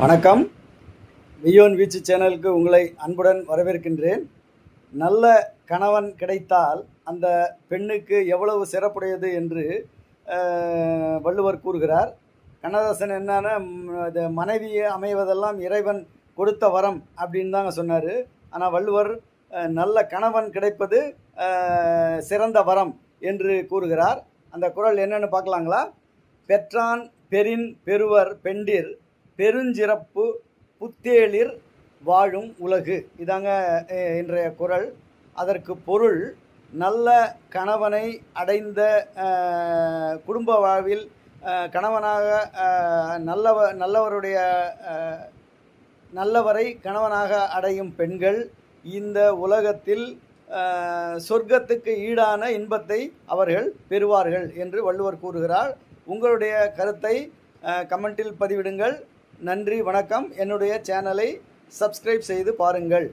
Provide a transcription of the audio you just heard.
வணக்கம். மியோன் வீச்சு சேனலுக்கு உங்களை அன்புடன் வரவேற்கின்றேன். நல்ல கணவன் கிடைத்தால் அந்த பெண்ணுக்கு எவ்வளவு சிறப்புடையது என்று வள்ளுவர் கூறுகிறார். கண்ணதாசன் என்னன்னா இது அது மனைவியை அமைவதெல்லாம் இறைவன் கொடுத்த வரம் அப்படின்னு தாங்க சொன்னார். ஆனால் வள்ளுவர் நல்ல கணவன் கிடைப்பது சிறந்த வரம் என்று கூறுகிறார். அந்த குறள் என்னென்னு பார்க்கலாங்களா? பெற்றான் பெரின் பெருவர் பெண்டிர் பெருஞ்சிறப்பு புத்தேளிர் வாழும் உலகு. இதாங்க இன்றைய குரல். அதற்கு பொருள் நல்ல கணவனை அடைந்த குடும்ப வாழ்வில் கணவனாக நல்லவ நல்லவருடைய நல்லவரை கணவனாக அடையும் பெண்கள் இந்த உலகத்தில் சொர்க்கத்துக்கு ஈடான இன்பத்தை அவர்கள் பெறுவார்கள் என்று வள்ளுவர் கூறுகிறார். உங்களுடைய கருத்தை கமெண்டில் பதிவிடுங்கள். நன்றி வணக்கம். என்னுடைய சேனலை சப்ஸ்கிரைப் செய்து பாருங்கள்.